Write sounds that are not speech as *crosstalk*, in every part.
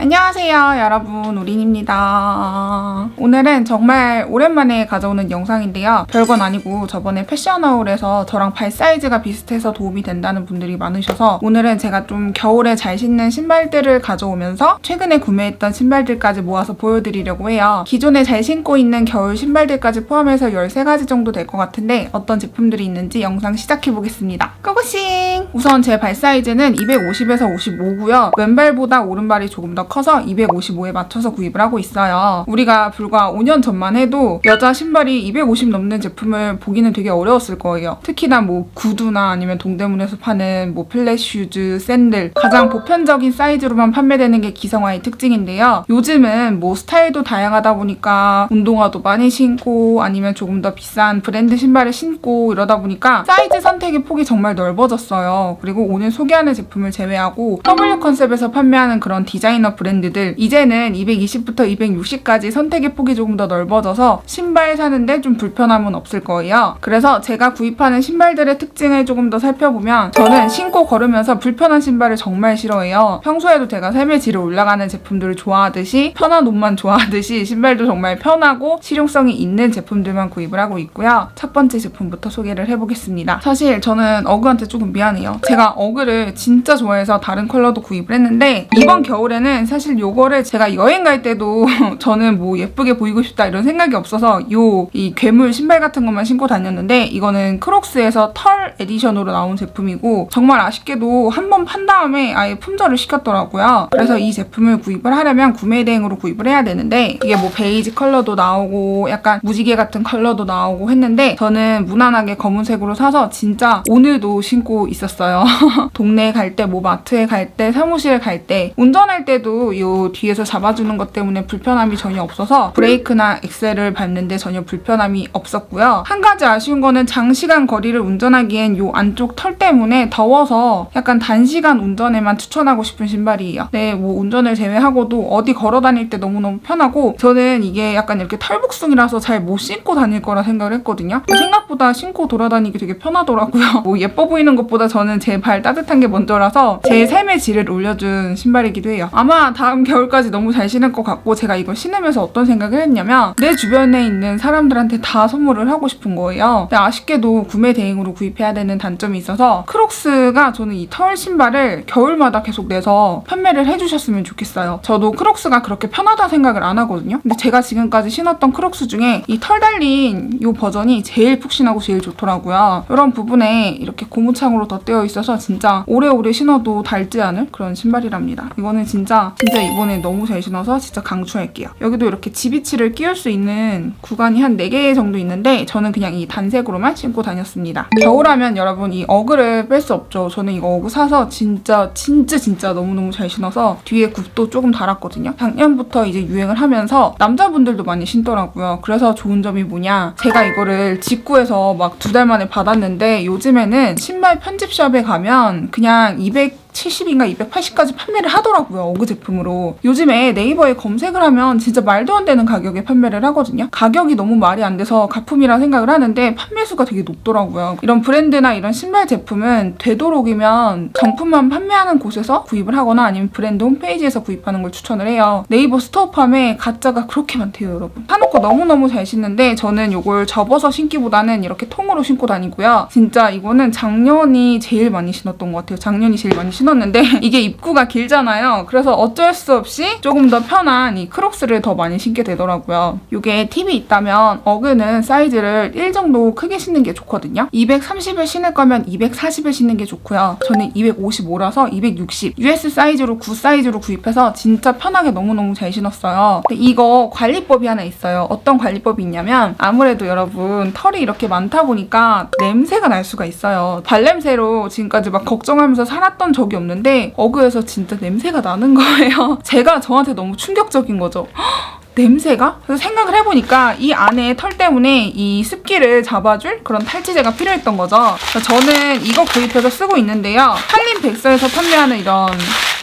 안녕하세요 여러분. 우린입니다. 오늘은 정말 오랜만에 가져오는 영상인데요. 별건 아니고 저번에 패션하울에서 저랑 발 사이즈가 비슷해서 도움이 된다는 분들이 많으셔서 오늘은 제가 좀 겨울에 잘 신는 신발들을 가져오면서 최근에 구매했던 신발들까지 모아서 보여드리려고 해요. 기존에 잘 신고 있는 겨울 신발들까지 포함해서 13가지 정도 될 것 같은데 어떤 제품들이 있는지 영상 시작해보겠습니다. 고고싱! 우선 제 발 사이즈는 250에서 55고요. 왼발보다 오른발이 조금 더 커서 255에 맞춰서 구입을 하고 있어요. 우리가 불과 5년 전만 해도 여자 신발이 250 넘는 제품을 보기는 되게 어려웠을 거예요. 특히나 뭐 구두나 아니면 동대문에서 파는 뭐 플랫슈즈, 샌들 가장 보편적인 사이즈로만 판매되는 게 기성화의 특징인데요. 요즘은 뭐 스타일도 다양하다 보니까 운동화도 많이 신고 아니면 조금 더 비싼 브랜드 신발을 신고 이러다 보니까 사이즈 선택의 폭이 정말 넓어졌어요. 그리고 오늘 소개하는 제품을 제외하고 W 컨셉에서 판매하는 그런 디자이너 브랜드들 이제는 220부터 260까지 선택의 폭이 조금 더 넓어져서 신발 사는데 좀 불편함은 없을 거예요. 그래서 제가 구입하는 신발들의 특징을 조금 더 살펴보면 저는 신고 걸으면서 불편한 신발을 정말 싫어해요. 평소에도 제가 삶의 질을 올라가는 제품들을 좋아하듯이 편한 옷만 좋아하듯이 신발도 정말 편하고 실용성이 있는 제품들만 구입을 하고 있고요. 첫 번째 제품부터 소개를 해보겠습니다. 사실 저는 어그한테 조금 미안해요. 제가 어그를 진짜 좋아해서 다른 컬러도 구입을 했는데 이번 겨울에는 사실 요거를 제가 여행 갈 때도 *laughs* 저는 뭐 예쁘게 보이고 싶다 이런 생각이 없어서 요 이 괴물 신발 같은 것만 신고 다녔는데 이거는 크록스에서 털 에디션으로 나온 제품이고 정말 아쉽게도 한 번 판 다음에 아예 품절을 시켰더라고요. 그래서 이 제품을 구입을 하려면 구매 대행으로 구입을 해야 되는데 이게 뭐 베이지 컬러도 나오고 약간 무지개 같은 컬러도 나오고 했는데 저는 무난하게 검은색으로 사서 진짜 오늘도 신고 있었어요. *laughs* 동네 갈 때, 뭐 마트에 갈 때, 사무실 갈 때, 운전할 때도 이 뒤에서 잡아주는 것 때문에 불편함이 전혀 없어서 브레이크나 엑셀을 밟는데 전혀 불편함이 없었고요. 한 가지 아쉬운 거는 장시간 거리를 운전하기엔 이 안쪽 털 때문에 더워서 약간 단시간 운전에만 추천하고 싶은 신발이에요. 네, 뭐 운전을 제외하고도 어디 걸어 다닐 때 너무너무 편하고 저는 이게 약간 이렇게 털북숭이라서 잘 못 신고 다닐 거라 생각을 했거든요. 생각보다 신고 돌아다니기 되게 편하더라고요. *laughs* 뭐 예뻐 보이는 것보다 저는 제 발 따뜻한 게 먼저라서 제 삶의 질을 올려준 신발이기도 해요. 아마 다음 겨울까지 너무 잘 신을 것 같고 제가 이걸 신으면서 어떤 생각을 했냐면 내 주변에 있는 사람들한테 다 선물을 하고 싶은 거예요. 근데 아쉽게도 구매 대행으로 구입해야 되는 단점이 있어서 크록스가 저는 이 털 신발을 겨울마다 계속 내서 판매를 해주셨으면 좋겠어요. 저도 크록스가 그렇게 편하다 생각을 안 하거든요. 근데 제가 지금까지 신었던 크록스 중에 이 털 달린 이 버전이 제일 푹신하고 제일 좋더라고요. 이런 부분에 이렇게 고무창으로 덧대어 있어서 진짜 오래오래 신어도 닳지 않을 그런 신발이랍니다. 이거는 진짜 진짜 이번에 너무 잘 신어서 진짜 강추할게요. 여기도 이렇게 지비치를 끼울 수 있는 구간이 한 4개 정도 있는데 저는 그냥 이 단색으로만 신고 다녔습니다. 겨울하면 여러분 이 어그를 뺄 수 없죠. 저는 이거 어그 사서 진짜 진짜 진짜 너무너무 잘 신어서 뒤에 굽도 조금 달았거든요. 작년부터 이제 유행을 하면서 남자분들도 많이 신더라고요. 그래서 좋은 점이 뭐냐 제가 이거를 직구해서 막 두 달 만에 받았는데 요즘에는 신발 편집샵에 가면 그냥 200 70인가 280까지 판매를 하더라고요. 어그 제품으로. 요즘에 네이버에 검색을 하면 진짜 말도 안 되는 가격에 판매를 하거든요. 가격이 너무 말이 안 돼서 가품이라 생각을 하는데 판매 수가 되게 높더라고요. 이런 브랜드나 이런 신발 제품은 되도록이면 정품만 판매하는 곳에서 구입을 하거나 아니면 브랜드 홈페이지에서 구입하는 걸 추천을 해요. 네이버 스토어팜에 가짜가 그렇게 많대요, 여러분. 사놓고 너무너무 잘 신는데 저는 이걸 접어서 신기보다는 이렇게 통으로 신고 다니고요. 진짜 이거는 작년이 제일 많이 신었던 것 같아요. 작년이 제일 많이 신었 는데 *laughs* 이게 입구가 길잖아요. 그래서 어쩔 수 없이 조금 더 편한 이 크록스를 더 많이 신게 되더라고요. 이게 팁이 있다면 어그는 사이즈를 1 정도 크게 신는 게 좋거든요. 230을 신을 거면 240을 신는 게 좋고요. 저는 255라서 260 US 사이즈로 9 사이즈로 구입해서 진짜 편하게 너무너무 잘 신었어요. 근데 이거 관리법이 하나 있어요. 어떤 관리법이 있냐면 아무래도 여러분 털이 이렇게 많다 보니까 냄새가 날 수가 있어요. 발냄새로 지금까지 막 걱정하면서 살았던 적이 없는데 어그에서 진짜 냄새가 나는 거예요. *laughs* 제가 저한테 너무 충격적인 거죠. *gasps* 냄새가? 그래서 생각을 해보니까 이 안에 털 때문에 이 습기를 잡아줄 그런 탈취제가 필요했던 거죠. 저는 이거 구입해서 쓰고 있는데요. 한림백서에서 판매하는 이런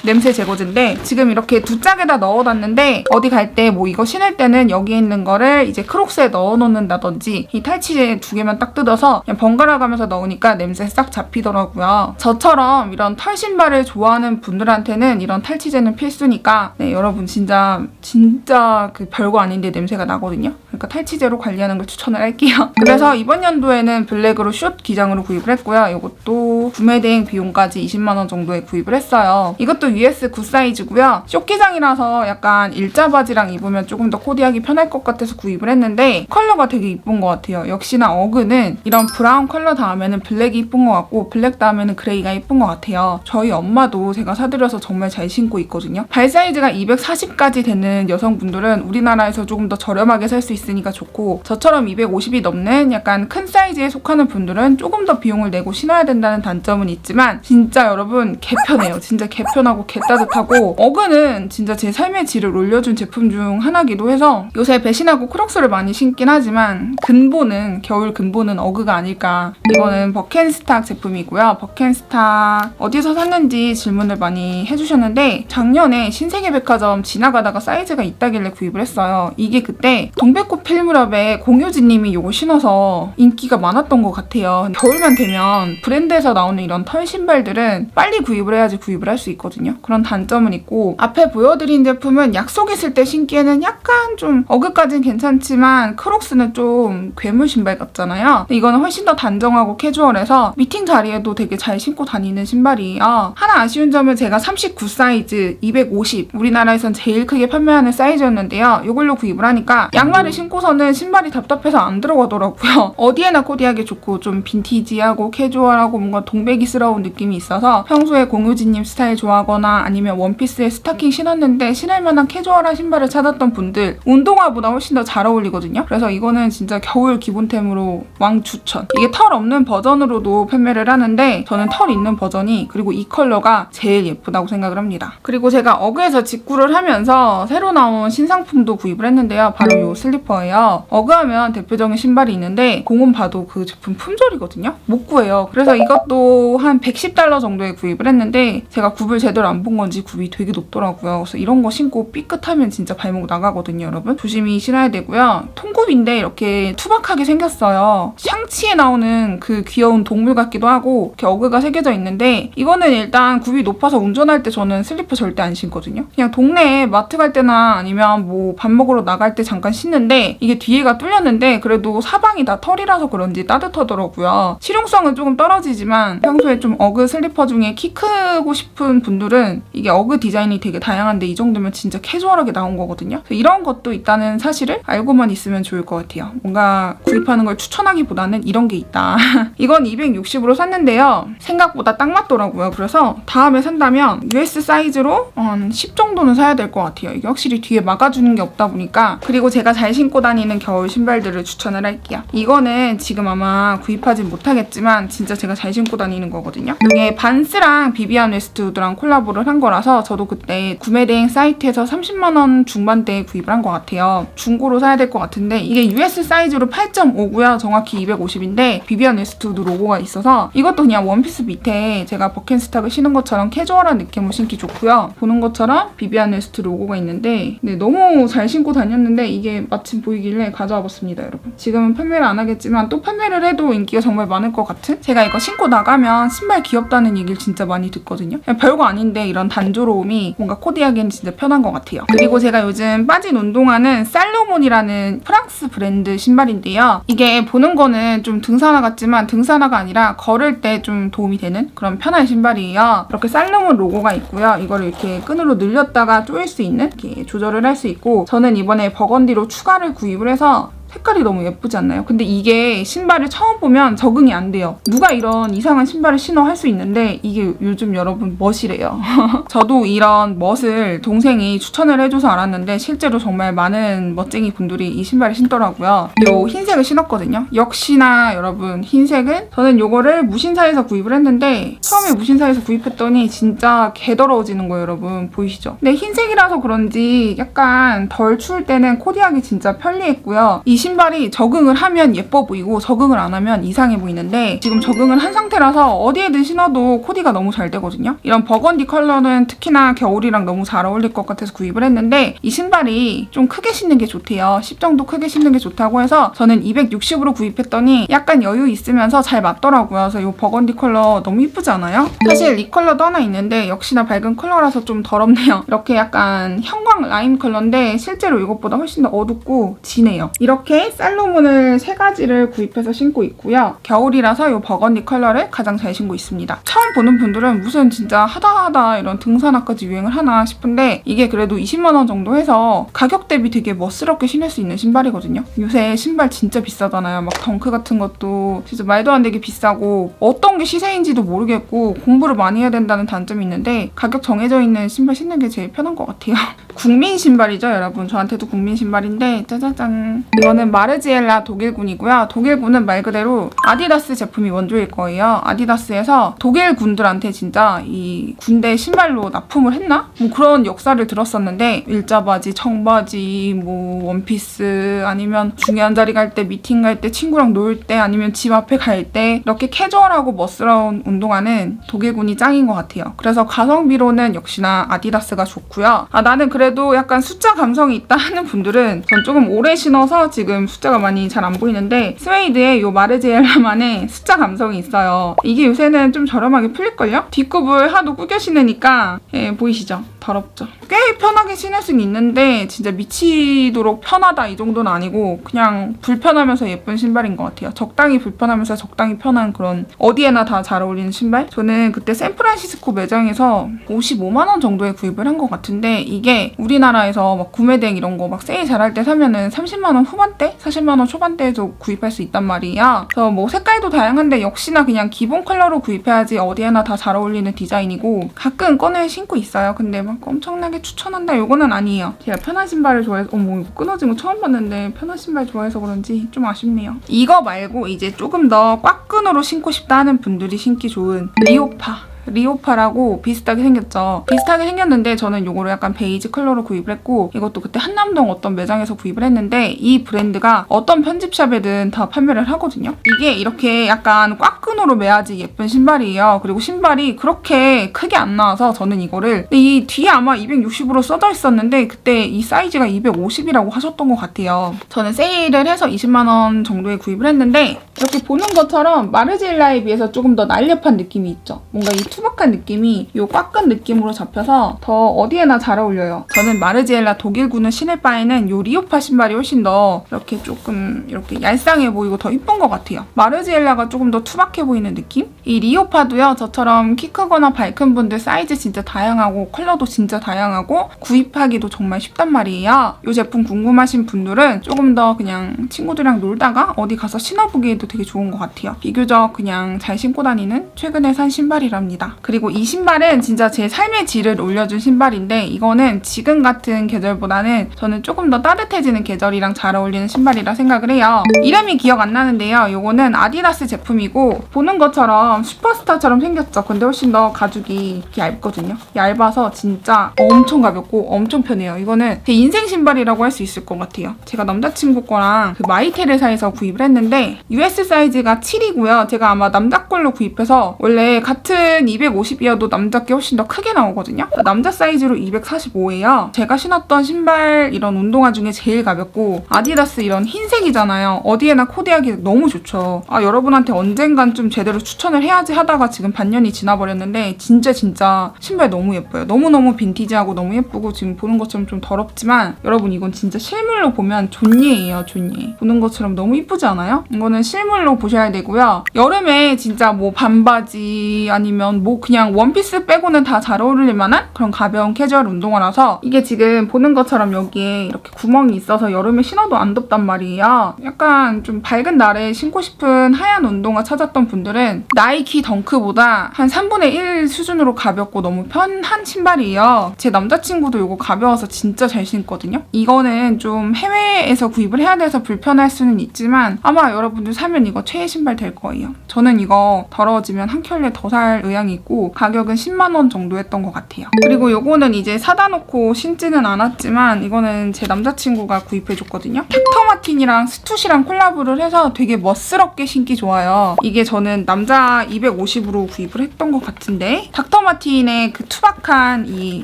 냄새 제거제인데 지금 이렇게 두 짝에다 넣어놨는데 어디 갈 때 뭐 이거 신을 때는 여기에 있는 거를 이제 크록스에 넣어놓는다든지 이 탈취제 두 개만 딱 뜯어서 그냥 번갈아 가면서 넣으니까 냄새 싹 잡히더라고요. 저처럼 이런 털 신발을 좋아하는 분들한테는 이런 탈취제는 필수니까 네 여러분 진짜 진짜 그 별거 아닌데 냄새가 나거든요. 그러니까 탈취제로 관리하는 걸 추천을 할게요. *laughs* 그래서 이번 연도에는 블랙으로 숏 기장으로 구입을 했고요. 이것도 구매 대행 비용까지 20만 원 정도에 구입을 했어요. 이것도 US 9 사이즈고요. 숏 기장이라서 약간 일자 바지랑 입으면 조금 더 코디하기 편할 것 같아서 구입을 했는데 컬러가 되게 이쁜 것 같아요. 역시나 어그는 이런 브라운 컬러 다음에는 블랙이 이쁜 것 같고 블랙 다음에는 그레이가 이쁜 것 같아요. 저희 엄마도 제가 사드려서 정말 잘 신고 있거든요. 발 사이즈가 240까지 되는 여성분들은 우리나라에서 조금 더 저렴하게 살 수 있 으니까 좋고 저처럼 250이 넘는 약간 큰 사이즈에 속하는 분들은 조금 더 비용을 내고 신어야 된다는 단점은 있지만 진짜 여러분 개편해요. 진짜 개편하고 개따뜻하고 어그는 진짜 제 삶의 질을 올려준 제품 중 하나기도 해서 요새 배신하고 크록스를 많이 신긴 하지만 근본은 겨울 근본은 어그가 아닐까. 이거는 버켄스탁 제품이고요. 버켄스탁 어디서 샀는지 질문을 많이 해주셨는데 작년에 신세계백화점 지나가다가 사이즈가 있다길래 구입을 했어요. 이게 그때 동백꽃 필무렵에 공효진님이 이거 신어서 인기가 많았던 것 같아요. 겨울만 되면 브랜드에서 나오는 이런 털 신발들은 빨리 구입을 해야지 구입을 할 수 있거든요. 그런 단점은 있고 앞에 보여드린 제품은 약속 있을 때 신기에는 약간 좀 어그까지는 괜찮지만 크록스는 좀 괴물 신발 같잖아요. 이거는 훨씬 더 단정하고 캐주얼해서 미팅 자리에도 되게 잘 신고 다니는 신발이에요. 하나 아쉬운 점은 제가 39 사이즈 250 우리나라에선 제일 크게 판매하는 사이즈였는데요. 이걸로 구입을 하니까 양말을 신고 서는 신발이 답답해서 안 들어가더라고요. *laughs* 어디에나 코디하기 좋고 좀 빈티지하고 캐주얼하고 뭔가 동백이스러운 느낌이 있어서 평소에 공유진님 스타일 좋아하거나 아니면 원피스에 스타킹 신었는데 신을 만한 캐주얼한 신발을 찾았던 분들 운동화보다 훨씬 더 잘 어울리거든요. 그래서 이거는 진짜 겨울 기본템으로 왕 추천. 이게 털 없는 버전으로도 판매를 하는데 저는 털 있는 버전이 그리고 이 컬러가 제일 예쁘다고 생각을 합니다. 그리고 제가 어그에서 직구를 하면서 새로 나온 신상품도 구입을 했는데요. 바로 이 슬리퍼 예요. 어그하면 대표적인 신발이 있는데 공원 봐도 그 제품 품절이거든요. 못 구해요. 그래서 이것도 한 110달러 정도에 구입을 했는데 제가 굽을 제대로 안 본 건지 굽이 되게 높더라고요. 그래서 이런 거 신고 삐끗하면 진짜 발목 나가거든요, 여러분. 조심히 신어야 되고요. 통굽인데 이렇게 투박하게 생겼어요. 샹치에 나오는 그 귀여운 동물 같기도 하고 이렇게 어그가 새겨져 있는데 이거는 일단 굽이 높아서 운전할 때 저는 슬리퍼 절대 안 신거든요. 그냥 동네에 마트 갈 때나 아니면 뭐 밥 먹으러 나갈 때 잠깐 신는데 이게 뒤에가 뚫렸는데 그래도 사방이 다 털이라서 그런지 따뜻하더라고요. 실용성은 조금 떨어지지만 평소에 좀 어그 슬리퍼 중에 키 크고 싶은 분들은 이게 어그 디자인이 되게 다양한데 이 정도면 진짜 캐주얼하게 나온 거거든요. 이런 것도 있다는 사실을 알고만 있으면 좋을 것 같아요. 뭔가 구입하는 걸 추천하기보다는 이런 게 있다. *laughs* 이건 260으로 샀는데요. 생각보다 딱 맞더라고요. 그래서 다음에 산다면 US 사이즈로 한 10 정도는 사야 될 것 같아요. 이게 확실히 뒤에 막아주는 게 없다 보니까 그리고 제가 잘 신고 다니는 겨울 신발들을 추천을 할게요. 이거는 지금 아마 구입하진 못하겠지만 진짜 제가 잘 신고 다니는 거거든요. 이게 반스랑 비비안 웨스트우드랑 콜라보를 한 거라서 저도 그때 구매 대행 사이트에서 30만 원 중반대에 구입을 한 것 같아요. 중고로 사야 될 것 같은데 이게 US 사이즈로 8.5고요. 정확히 250인데 비비안 웨스트우드 로고가 있어서 이것도 그냥 원피스 밑에 제가 버켄스탁을 신은 것처럼 캐주얼한 느낌으로 신기 좋고요. 보는 것처럼 비비안 웨스트 로고가 있는데 네, 너무 잘 신고 다녔는데 이게 마침 보이길래 가져와 봤습니다, 여러분. 지금은 판매를 안 하겠지만 또 판매를 해도 인기가 정말 많을 것 같은? 제가 이거 신고 나가면 신발 귀엽다는 얘기를 진짜 많이 듣거든요. 별거 아닌데 이런 단조로움이 뭔가 코디하기엔 진짜 편한 것 같아요. 그리고 제가 요즘 빠진 운동화는 살로몬이라는 프랑스 브랜드 신발인데요. 이게 보는 거는 좀 등산화 같지만 등산화가 아니라 걸을 때 좀 도움이 되는 그런 편한 신발이에요. 이렇게 살로몬 로고가 있고요. 이거를 이렇게 끈으로 늘렸다가 조일 수 있는 이렇게 조절을 할 수 있고 저는 이번에 버건디로 추가를 구입을 해서 색깔이 너무 예쁘지 않나요? 근데 이게 신발을 처음 보면 적응이 안 돼요. 누가 이런 이상한 신발을 신어 할 수 있는데 이게 요즘 여러분 멋이래요. *laughs* 저도 이런 멋을 동생이 추천을 해줘서 알았는데 실제로 정말 많은 멋쟁이 분들이 이 신발을 신더라고요. 요 흰색을 신었거든요. 역시나 여러분 흰색은 저는 요거를 무신사에서 구입을 했는데 처음에 무신사에서 구입했더니 진짜 개더러워지는 거예요 여러분 보이시죠? 근데 흰색이라서 그런지 약간 덜 추울 때는 코디하기 진짜 편리했고요. 이 신발이 적응을 하면 예뻐 보이고 적응을 안 하면 이상해 보이는데 지금 적응을 한 상태라서 어디에든 신어도 코디가 너무 잘 되거든요. 이런 버건디 컬러는 특히나 겨울이랑 너무 잘 어울릴 것 같아서 구입을 했는데 이 신발이 좀 크게 신는 게 좋대요. 10 정도 크게 신는 게 좋다고 해서 저는 260으로 구입했더니 약간 여유 있으면서 잘 맞더라고요. 그래서 이 버건디 컬러 너무 이쁘지 않아요? 사실 이 컬러도 하나 있는데 역시나 밝은 컬러라서 좀 더럽네요. *laughs* 이렇게 약간 형광 라임 컬러인데 실제로 이것보다 훨씬 더 어둡고 진해요. 이렇게 살로몬을 세 가지를 구입해서 신고 있고요. 겨울이라서 이 버건디 컬러를 가장 잘 신고 있습니다. 처음 보는 분들은 무슨 진짜 하다하다 이런 등산화까지 유행을 하나 싶은데 이게 그래도 20만 원 정도 해서 가격 대비 되게 멋스럽게 신을 수 있는 신발이거든요. 요새 신발 진짜 비싸잖아요. 막 덩크 같은 것도 진짜 말도 안 되게 비싸고 어떤 게 시세인지도 모르겠고 공부를 많이 해야 된다는 단점이 있는데 가격 정해져 있는 신발 신는 게 제일 편한 것 같아요. 국민 신발이죠, 여러분. 저한테도 국민 신발인데 짜자잔. 이거는 마르지엘라 독일군이고요. 독일군은 말 그대로 아디다스 제품이 원조일 거예요. 아디다스에서 독일군들한테 진짜 이 군대 신발로 납품을 했나? 뭐 그런 역사를 들었었는데 일자바지, 청바지, 뭐 원피스 아니면 중요한 자리 갈 때 미팅 갈 때 친구랑 놀 때 아니면 집 앞에 갈 때 이렇게 캐주얼하고 멋스러운 운동화는 독일군이 짱인 것 같아요. 그래서 가성비로는 역시나 아디다스가 좋고요. 아 나는 그래 도 약간 숫자 감성이 있다 하는 분들은 전 조금 오래 신어서 지금 숫자가 많이 잘 안 보이는데 스웨이드의 요 마르지엘라만의 숫자 감성이 있어요. 이게 요새는 좀 저렴하게 풀릴걸요? 뒷굽을 하도 꾸겨 신으니까 예, 보이시죠? 더럽죠. 꽤 편하게 신을 수는 있는데 진짜 미치도록 편하다 이 정도는 아니고 그냥 불편하면서 예쁜 신발인 것 같아요. 적당히 불편하면서 적당히 편한 그런 어디에나 다 잘 어울리는 신발? 저는 그때 샌프란시스코 매장에서 55만 원 정도에 구입을 한 것 같은데 이게 우리나라에서 막 구매대행 이런 거 막 세일 잘할 때 사면은 30만 원 후반대, 40만 원 초반대에도 구입할 수 있단 말이야. 그래서 뭐 색깔도 다양한데 역시나 그냥 기본 컬러로 구입해야지 어디에나 다 잘 어울리는 디자인이고 가끔 꺼내 신고 있어요. 근데 막 엄청나게 추천한다 요거는 아니에요. 제가 편한 신발을 좋아해서 어머 이거 끊어진 거 처음 봤는데 편한 신발 좋아해서 그런지 좀 아쉽네요. 이거 말고 이제 조금 더 꽉끈으로 신고 싶다 하는 분들이 신기 좋은 리오파. 리오파라고 비슷하게 생겼죠. 비슷하게 생겼는데 저는 이거를 약간 베이지 컬러로 구입을 했고 이것도 그때 한남동 어떤 매장에서 구입을 했는데 이 브랜드가 어떤 편집샵에든 다 판매를 하거든요. 이게 이렇게 약간 꽉끈으로 매야지 예쁜 신발이에요. 그리고 신발이 그렇게 크게 안 나와서 저는 이거를 근데 이 뒤에 아마 260으로 써져 있었는데 그때 이 사이즈가 250이라고 하셨던 것 같아요. 저는 세일을 해서 20만 원 정도에 구입을 했는데 이렇게 보는 것처럼 마르지엘라에 비해서 조금 더 날렵한 느낌이 있죠. 뭔가 이 투박한 느낌이 이 꽉끈 느낌으로 잡혀서 더 어디에나 잘 어울려요. 저는 마르지엘라 독일군을 신을 바에는 이 리오파 신발이 훨씬 더 이렇게 조금 이렇게 얄쌍해 보이고 더 이쁜 것 같아요. 마르지엘라가 조금 더 투박해 보이는 느낌? 이 리오파도요. 저처럼 키 크거나 밝은 분들 사이즈 진짜 다양하고 컬러도 진짜 다양하고 구입하기도 정말 쉽단 말이에요. 이 제품 궁금하신 분들은 조금 더 그냥 친구들이랑 놀다가 어디 가서 신어보기에도 되게 좋은 것 같아요. 비교적 그냥 잘 신고 다니는 최근에 산 신발이랍니다. 그리고 이 신발은 진짜 제 삶의 질을 올려준 신발인데 이거는 지금 같은 계절보다는 저는 조금 더 따뜻해지는 계절이랑 잘 어울리는 신발이라 생각을 해요. 이름이 기억 안 나는데요. 이거는 아디다스 제품이고 보는 것처럼 슈퍼스타처럼 생겼죠. 근데 훨씬 더 가죽이 얇거든요. 얇아서 진짜 엄청 가볍고 엄청 편해요. 이거는 제 인생 신발이라고 할 수 있을 것 같아요. 제가 남자친구 거랑 그 마이테레사에서 구입을 했는데 US 사이즈가 7이고요. 제가 아마 남자 걸로 구입해서 원래 같은 250이어도 남자 게 훨씬 더 크게 나오거든요. 남자 사이즈로 245예요. 제가 신었던 신발 이런 운동화 중에 제일 가볍고 아디다스 이런 흰색이잖아요. 어디에나 코디하기 너무 좋죠. 아 여러분한테 언젠간 좀 제대로 추천을 해야지 하다가 지금 반년이 지나버렸는데 진짜 진짜 신발 너무 예뻐요. 너무너무 빈티지하고 너무 예쁘고 지금 보는 것처럼 좀 더럽지만 여러분 이건 진짜 실물로 보면 존예예요 존예. 보는 것처럼 너무 이쁘지 않아요? 이거는 실물로 보셔야 되고요. 여름에 진짜 뭐 반바지 아니면 뭐 그냥 원피스 빼고는 다 잘 어울릴 만한 그런 가벼운 캐주얼 운동화라서 이게 지금 보는 것처럼 여기에 이렇게 구멍이 있어서 여름에 신어도 안 덥단 말이에요. 약간 좀 밝은 날에 신고 싶은 하얀 운동화 찾았던 분들은 나이키 덩크보다 한 3분의 1 수준으로 가볍고 너무 편한 신발이에요. 제 남자친구도 이거 가벼워서 진짜 잘 신거든요. 이거는 좀 해외에서 구입을 해야 돼서 불편할 수는 있지만 아마 여러분들 사면 이거 최애 신발 될 거예요. 저는 이거 더러워지면 한 켤레 더 살 의향이 있고 가격은 10만 원 정도 했던 것 같아요. 그리고 요거는 이제 사다 놓고 신지는 않았지만 이거는 제 남자친구가 구입해줬거든요. 닥터 마틴이랑 스투시랑 콜라보를 해서 되게 멋스럽게 신기 좋아요. 이게 저는 남자 250으로 구입을 했던 것 같은데 닥터 마틴의 그 투박한 이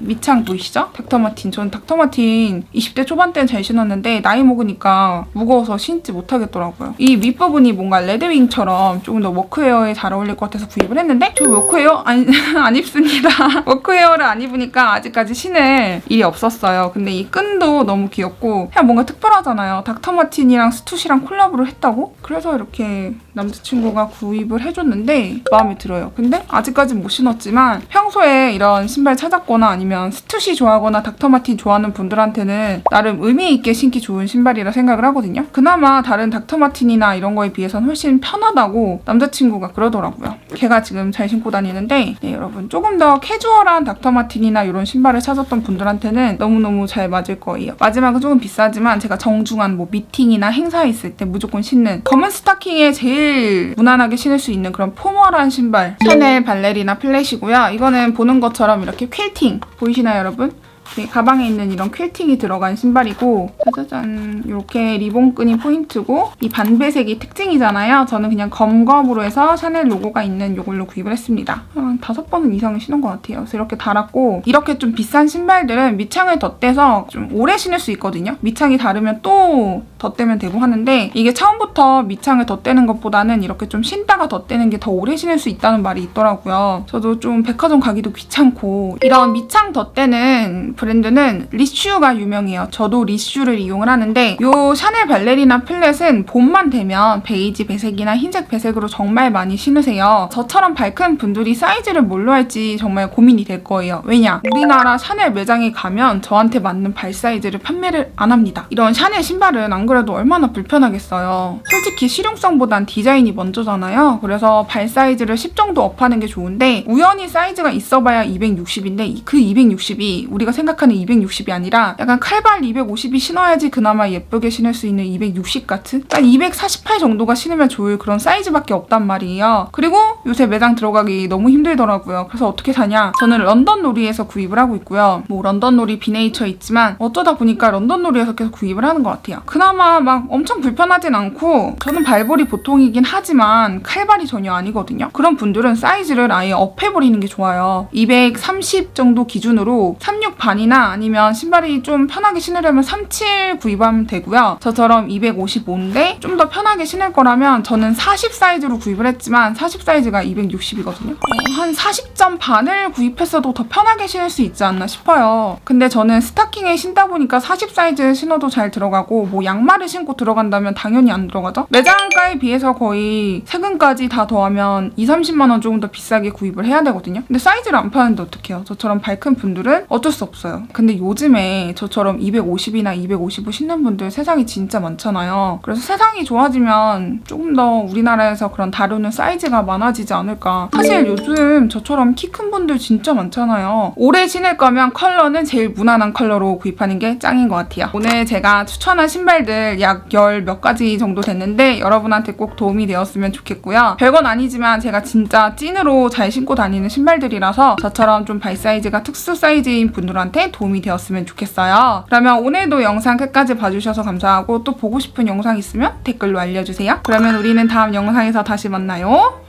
밑창 보이시죠? 닥터 마틴. 저는 닥터 마틴 20대 초반 때는 잘 신었는데 나이 먹으니까 무거워서 신지 못하겠더라고요. 이 윗부분이 뭔가 레드윙처럼 조금 더 워크웨어에 잘 어울릴 것 같아서 구입을 했는데 저 워크웨어 안, *laughs* 안 입습니다. *laughs* 워크웨어를 안 입으니까 아직까지 신을 일이 없었어요. 근데 이 끈도 너무 귀엽고 그냥 뭔가 특별하잖아요. 닥터 마틴이랑 스투시랑 콜라보를 했다고? 그래서 이렇게 남자친구가 구입을 해줬는데 마음에 들어요. 근데 아직까지 못 신었지만 평소에 이런 신발 찾았거나 아니면 스투시 좋아하거나 닥터 마틴 좋아하는 분들한테는 나름 의미 있게 신기 좋은 신발이라 생각을 하거든요. 그나마 다른 닥터 마틴이나 이런 거에 비해서는 훨씬 편하다고 남자친구가 그러더라고요. 걔가 지금 잘 신고 다니는 데 네, 여러분 조금 더 캐주얼한 닥터마틴이나 이런 신발을 찾았던 분들한테는 너무너무 잘 맞을 거예요. 마지막은 조금 비싸지만 제가 정중한 뭐 미팅이나 행사에 있을 때 무조건 신는 검은 스타킹에 제일 무난하게 신을 수 있는 그런 포멀한 신발 샤넬 발레리나 플랫이고요. 이거는 보는 것처럼 이렇게 퀼팅 보이시나요 여러분? 이 가방에 있는 이런 퀼팅이 들어간 신발이고 짜자잔 이렇게 리본끈이 포인트고 이 반배색이 특징이잖아요. 저는 그냥 검검으로 해서 샤넬 로고가 있는 이걸로 구입을 했습니다. 한 다섯 번은 이상은 신은 것 같아요. 그래서 이렇게 달았고 이렇게 좀 비싼 신발들은 밑창을 덧대서 좀 오래 신을 수 있거든요. 밑창이 다르면 또 덧대면 되고 하는데 이게 처음부터 밑창을 덧대는 것보다는 이렇게 좀 신다가 덧대는 게 더 오래 신을 수 있다는 말이 있더라고요. 저도 좀 백화점 가기도 귀찮고 이런 밑창 덧대는 브랜드는 리슈가 유명해요. 저도 리슈를 이용을 하는데 요 샤넬 발레리나 플랫은 봄만 되면 베이지 배색이나 흰색 배색으로 정말 많이 신으세요. 저처럼 밝은 분들이 사이즈를 뭘로 할지 정말 고민이 될 거예요. 왜냐? 우리나라 샤넬 매장에 가면 저한테 맞는 발 사이즈를 판매를 안 합니다. 이런 샤넬 신발은 안 그래도 얼마나 불편하겠어요. 솔직히 실용성보단 디자인이 먼저잖아요. 그래서 발 사이즈를 10 정도 업하는 게 좋은데 우연히 사이즈가 있어봐야 260인데 그 260이 우리가 생각하는 260이 아니라 약간 칼발 250이 신어야지 그나마 예쁘게 신을 수 있는 260 같은 한248 정도가 신으면 좋을 그런 사이즈밖에 없단 말이에요. 그리고 요새 매장 들어가기 너무 힘들더라고요. 그래서 어떻게 사냐? 저는 런던 놀이에서 구입을 하고 있고요. 뭐 런던 놀이 비네이처 있지만 어쩌다 보니까 런던 놀이에서 계속 구입을 하는 것 같아요. 그나마 막 엄청 불편하진 않고 저는 발볼이 보통이긴 하지만 칼발이 전혀 아니거든요. 그런 분들은 사이즈를 아예 업해버리는 게 좋아요. 230 정도 기준으로 36 반이나 아니면 신발이 좀 편하게 신으려면 37 구입하면 되고요. 저처럼 255인데 좀 더 편하게 신을 거라면 저는 40 사이즈로 구입을 했지만 40 사이즈가 260이거든요. 한 40점 반을 구입했어도 더 편하게 신을 수 있지 않나 싶어요. 근데 저는 스타킹에 신다 보니까 40 사이즈 신어도 잘 들어가고 뭐 양말을 신고 들어간다면 당연히 안 들어가죠. 매장가에 비해서 거의 세금까지 다 더하면 2, 30만 원 조금 더 비싸게 구입을 해야 되거든요. 근데 사이즈를 안 파는데 어떡해요? 저처럼 밝은 분들은 어쩔 수 없어요. 근데 요즘에 저처럼 250이나 255 신는 분들 세상이 진짜 많잖아요. 그래서 세상이 좋아지면 조금 더 우리나라에서 그런 다루는 사이즈가 많아지지 않을까. 사실 요즘 저처럼 키 큰 분들 진짜 많잖아요. 오래 신을 거면 컬러는 제일 무난한 컬러로 구입하는 게 짱인 것 같아요. 오늘 제가 추천한 신발들 약 열 몇 가지 정도 됐는데 여러분한테 꼭 도움이 되었으면 좋겠고요. 별건 아니지만 제가 진짜 찐으로 잘 신고 다니는 신발들이라서 저처럼 좀 발 사이즈가 특수 사이즈인 분들한테 도움이 되었으면 좋겠어요. 그러면 오늘도 영상 끝까지 봐주셔서 감사하고 또 보고 싶은 영상 있으면 댓글로 알려주세요. 그러면 우리는 다음 영상에서 다시 만나요.